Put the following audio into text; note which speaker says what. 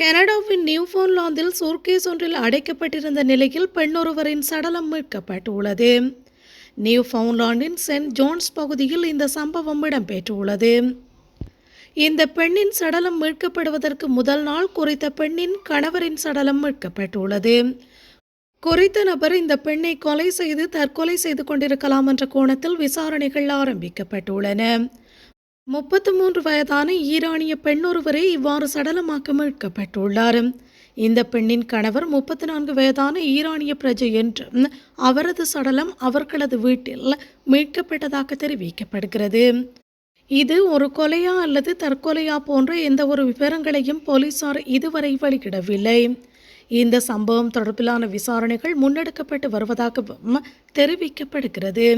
Speaker 1: கனடாவின் நியூஃபோன்லாந்தில் சூர்கேஸ் ஒன்றில் அடைக்கப்பட்டிருந்த நிலையில் பெண்ணொருவரின் சடலம் மீட்கப்பட்டுள்ளது. நியூஃபவுண்ட்லாண்டின் சென்ட் ஜோன்ஸ் பகுதியில் இந்த சம்பவம் இடம்பெற்றுள்ளது. இந்த பெண்ணின் சடலம் மீட்கப்படுவதற்கு முதல் நாள் குறித்த பெண்ணின் கணவரின் சடலம் மீட்கப்பட்டுள்ளது. குறித்த நபர் இந்த பெண்ணை கொலை செய்து தற்கொலை செய்து கொண்டிருக்கலாம் என்ற கோணத்தில் விசாரணைகள் ஆரம்பிக்கப்பட்டுள்ளன. முப்பத்து மூன்று வயதான ஈரானிய பெண் ஒருவரே இவ்வாறு சடலமாக்க மீட்கப்பட்டுள்ளார். இந்த பெண்ணின் கணவர் முப்பத்தி நான்கு வயதான ஈரானிய பிரஜை என்றும் அவரது சடலம் அவர்களது வீட்டில் மீட்கப்பட்டதாக தெரிவிக்கப்படுகிறது. இது ஒரு கொலையா அல்லது தற்கொலையா போன்ற எந்த ஒரு விவரங்களையும் போலீசார் இதுவரை வெளியிடவில்லை. இந்த சம்பவம் தொடர்பிலான விசாரணைகள் முன்னெடுக்கப்பட்டு வருவதாகவும் தெரிவிக்கப்படுகிறது.